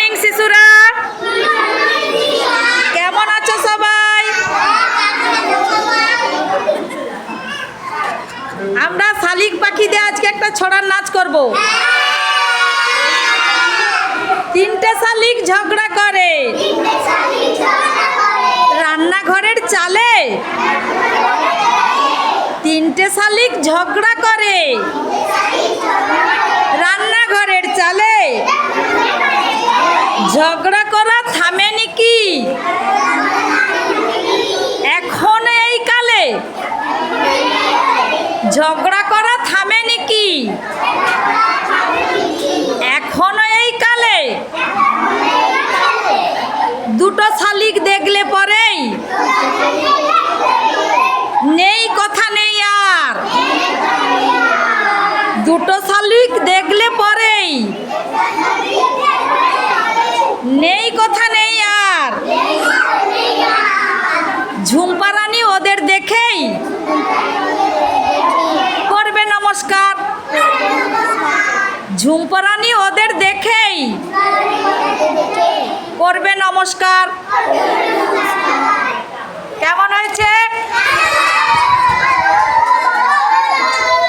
Morning শিশুরা। কেমন আছো সবাই? আমরা শালিক পাখি দিয়ে আজকে একটা ছড়ার নাচ করব। তিনটে শালিক ঝগড়া করে। রান্নাঘরের চালে। তিনটে শালিক ঝগড়া করে রান্নাঘরের চালে ঝগড়া করা থামেনি কি? এখন এই কালে ঝগড়া করা থামেনি কি? এখনও এই কালে দুটো শালিক দেখলে পরেই নেই কথা নেই আর। দুটো শালিক দেখলে পরেই নেই কথা নেই আর। ঝুমপারানি ওদের দেখেই করবে নমস্কার। ঝুমপারানি ওদের দেখেই করবে নমস্কার।